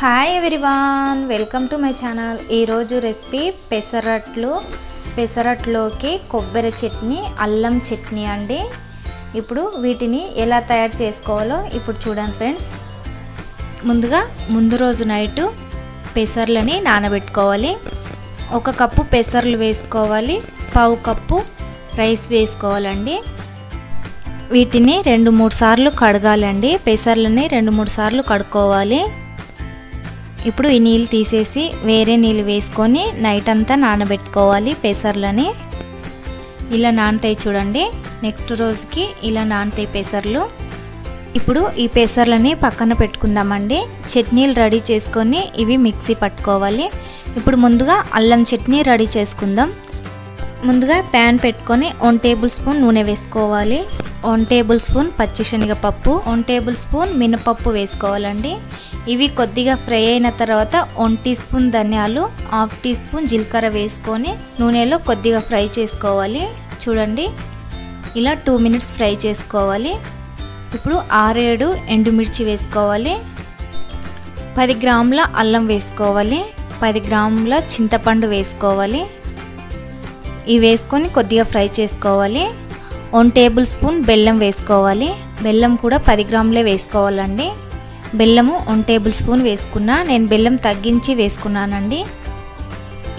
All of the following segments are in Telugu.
Hi everyone welcome to my channel ఈరోజు రెసిపీ పెసరట్లు పెసరట్లోకి కొబ్బరి చట్నీ అల్లం చట్నీ అండి. ఇప్పుడు వీటిని ఎలా తయారు చేసుకోవాలో ఇప్పుడు చూడండి ఫ్రెండ్స్ ముందుగా ముందు రోజు నైటు పెసర్లని నానబెట్టుకోవాలి. ఒక కప్పు పెసర్లు వేసుకోవాలి. పావు కప్పు రైస్ వేసుకోవాలండి. వీటిని రెండు మూడు సార్లు కడగాలండి. పెసర్లని రెండు మూడు సార్లు కడుక్కోవాలి. ఇప్పుడు ఈ నీళ్ళు తీసేసి వేరే నీళ్ళు వేసుకొని నైట్ అంతా నానబెట్టుకోవాలి పెసర్లని. ఇలా నానతాయి చూడండి. నెక్స్ట్ రోజుకి ఇలా నానతాయి పెసర్లు. ఇప్పుడు ఈ పెసర్లని పక్కన పెట్టుకుందామండి. చట్నీలు రెడీ చేసుకొని ఇవి మిక్సీ పట్టుకోవాలి. ఇప్పుడు ముందుగా అల్లం చట్నీ రెడీ చేసుకుందాం. ముందుగా ప్యాన్ పెట్టుకొని వన్ టేబుల్ స్పూన్ నూనె వేసుకోవాలి. వన్ టేబుల్ స్పూన్ పచ్చిశనగపప్పు వన్ టేబుల్ స్పూన్ మినపప్పు వేసుకోవాలండి. ఇవి కొద్దిగా ఫ్రై అయిన తర్వాత వన్ టీ స్పూన్ ధనియాలు హాఫ్ టీ స్పూన్ జీలకర్ర వేసుకొని నూనెలో కొద్దిగా ఫ్రై చేసుకోవాలి. చూడండి ఇలా టూ మినిట్స్ ఫ్రై చేసుకోవాలి. ఇప్పుడు ఆరేడు ఎండుమిర్చి వేసుకోవాలి. పది గ్రాముల అల్లం వేసుకోవాలి. పది గ్రాముల చింతపండు వేసుకోవాలి. ఇవి వేసుకొని కొద్దిగా ఫ్రై చేసుకోవాలి. వన్ టేబుల్ స్పూన్ బెల్లం వేసుకోవాలి. బెల్లం కూడా పది గ్రాములే వేసుకోవాలండి. బెల్లము వన్ టేబుల్ స్పూన్ వేసుకున్నా నేను బెల్లం తగ్గించి వేసుకున్నానండి.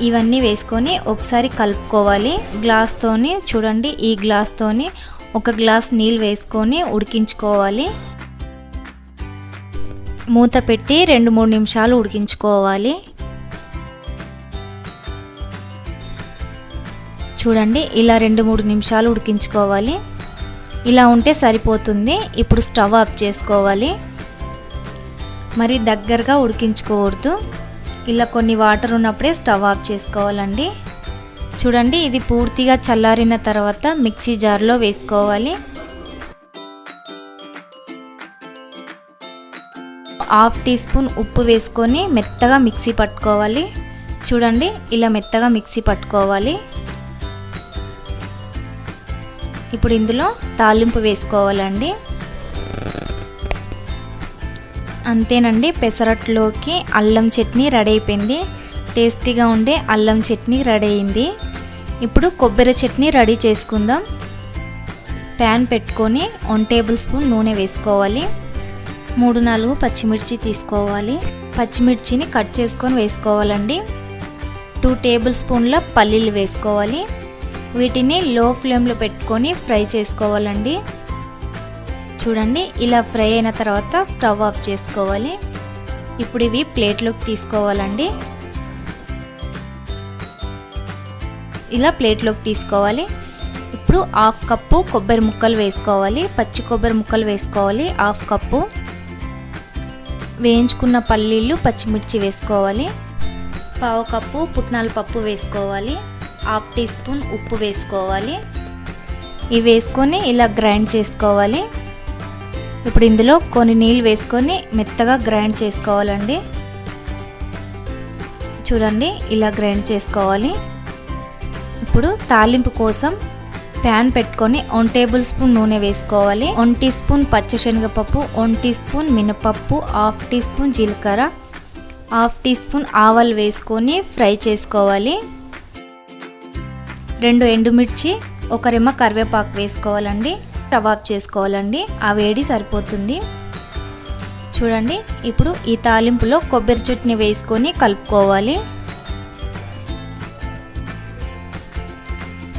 ఇవన్నీ వేసుకొని ఒకసారి కలుపుకోవాలి. గ్లాస్తోని చూడండి ఈ గ్లాస్తోని ఒక గ్లాస్ నీళ్ళు వేసుకొని ఉడికించుకోవాలి. మూత పెట్టి రెండు మూడు నిమిషాలు ఉడికించుకోవాలి. చూడండి ఇలా రెండు మూడు నిమిషాలు ఉడికించుకోవాలి. ఇలా ఉంటే సరిపోతుంది. ఇప్పుడు స్టవ్ ఆఫ్ చేసుకోవాలి. మరి దగ్గరగా ఉడికించుకోకూడదు ఇలా కొన్ని వాటర్ ఉన్నప్పుడే స్టవ్ ఆఫ్ చేసుకోవాలండి. చూడండి ఇది పూర్తిగా చల్లారిన తర్వాత మిక్సీ జార్లో వేసుకోవాలి. హాఫ్ టీ స్పూన్ ఉప్పు వేసుకొని మెత్తగా మిక్సీ పట్టుకోవాలి. చూడండి ఇలా మెత్తగా మిక్సీ పట్టుకోవాలి. ఇప్పుడు ఇందులో తాలింపు వేసుకోవాలండి. అంతేనండి పెసరట్లోకి అల్లం చట్నీ రెడీ అయిపోయింది. టేస్టీగా ఉండే అల్లం చట్నీ రెడీ అయింది. ఇప్పుడు కొబ్బరి చట్నీ రెడీ చేసుకుందాం. ప్యాన్ పెట్టుకొని వన్ టేబుల్ స్పూన్ నూనె వేసుకోవాలి. మూడు నాలుగు పచ్చిమిర్చి తీసుకోవాలి. పచ్చిమిర్చిని కట్ చేసుకొని వేసుకోవాలండి. టూ టేబుల్ స్పూన్ల పల్లీలు వేసుకోవాలి. వీటిని లో ఫ్లేమ్లో పెట్టుకొని ఫ్రై చేసుకోవాలండి. చూడండి ఇలా ఫ్రై అయిన తర్వాత స్టవ్ ఆఫ్ చేసుకోవాలి. ఇప్పుడు ఇవి ప్లేట్లోకి తీసుకోవాలండి. ఇలా ప్లేట్లోకి తీసుకోవాలి. ఇప్పుడు హాఫ్ కప్పు కొబ్బరి ముక్కలు వేసుకోవాలి. పచ్చి కొబ్బరి ముక్కలు వేసుకోవాలి హాఫ్ కప్పు. వేయించుకున్న పల్లీలు పచ్చిమిర్చి వేసుకోవాలి. పావు కప్పు పుట్నాల పప్పు వేసుకోవాలి. హాఫ్ టీ స్పూన్ ఉప్పు వేసుకోవాలి. ఇవి వేసుకొని ఇలా గ్రైండ్ చేసుకోవాలి. ఇప్పుడు ఇందులో కొన్ని నీళ్ళు వేసుకొని మెత్తగా గ్రైండ్ చేసుకోవాలండి. చూడండి ఇలా గ్రైండ్ చేసుకోవాలి. ఇప్పుడు తాలింపు కోసం ప్యాన్ పెట్టుకొని వన్ టేబుల్ స్పూన్ నూనె వేసుకోవాలి. వన్ టీ స్పూన్ పచ్చిశనగపప్పు వన్ టీ స్పూన్ మినపప్పు హాఫ్ టీ స్పూన్ జీలకర్ర హాఫ్ టీ స్పూన్ ఆవాలు వేసుకొని ఫ్రై చేసుకోవాలి. రెండు ఎండుమిర్చి ఒక రెమ్మ కరివేపాకు వేసుకోవాలండి. కబాబ్ చేసుకోవాలండి. ఆ వేడి సరిపోతుంది. చూడండి ఇప్పుడు ఈ తాలింపులో కొబ్బరి చట్నీ వేసుకొని కలుపుకోవాలి.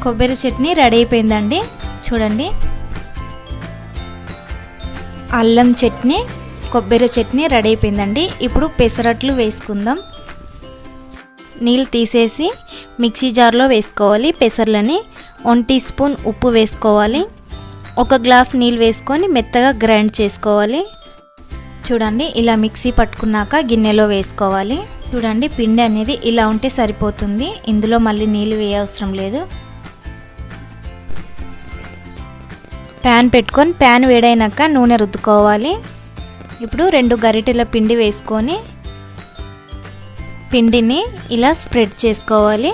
కొబ్బరి చట్నీ రెడీ అయిపోయిందండి. చూడండి. అల్లం చట్నీ కొబ్బరి చట్నీ రెడీ అయిపోయిందండి. ఇప్పుడు పెసరట్లు వేసుకుందాం. నీళ్ళు తీసేసి మిక్సీ జార్లో వేసుకోవాలి. పెసర్లని వన్ టీ స్పూన్ ఉప్పు వేసుకోవాలి. ఒక గ్లాస్ నీళ్ళు వేసుకొని మెత్తగా గ్రైండ్ చేసుకోవాలి. చూడండి ఇలా మిక్సీ పట్టుకున్నాక గిన్నెలో వేసుకోవాలి. చూడండి పిండి అనేది ఇలా ఉంటే సరిపోతుంది. ఇందులో మళ్ళీ నీళ్ళు వేయవసరం లేదు. ప్యాన్ పెట్టుకొని ప్యాన్ వేడైనాక నూనె రుద్దుకోవాలి. ఇప్పుడు రెండు గరిటెల పిండి వేసుకొని పిండిని ఇలా స్ప్రెడ్ చేసుకోవాలి.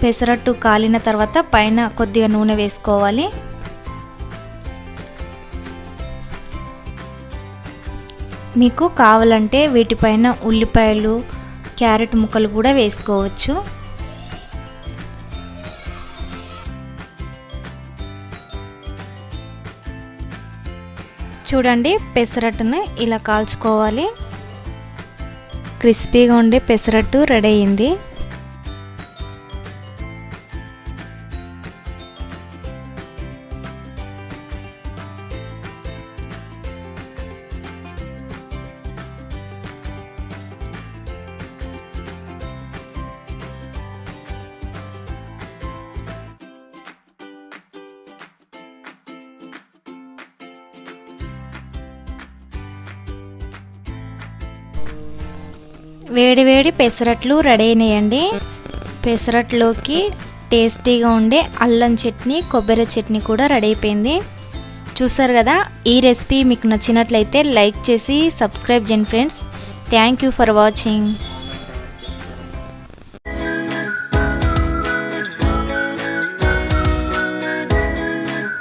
పెసరట్టు కాలిన తర్వాత పైన కొద్దిగా నూనె వేసుకోవాలి. మీకు కావాలంటే వీటిపైన ఉల్లిపాయలు క్యారెట్ ముక్కలు కూడా వేసుకోవచ్చు. చూడండి పెసరట్టును ఇలా కాల్చుకోవాలి. క్రిస్పీగా ఉండే పెసరట్టు రెడీ అయింది. వేడి వేడి పెసరట్లు రెడీ అయినాయండి. పెసరట్లోకి టేస్టీగా ఉండే అల్లం చట్నీ కొబ్బరి చట్నీ కూడా రెడీ అయిపోయింది. చూసారు కదా ఈ రెసిపీ మీకు నచ్చినట్లయితే లైక్ చేసి సబ్స్క్రైబ్ చేయండి friends. Thank you for watching.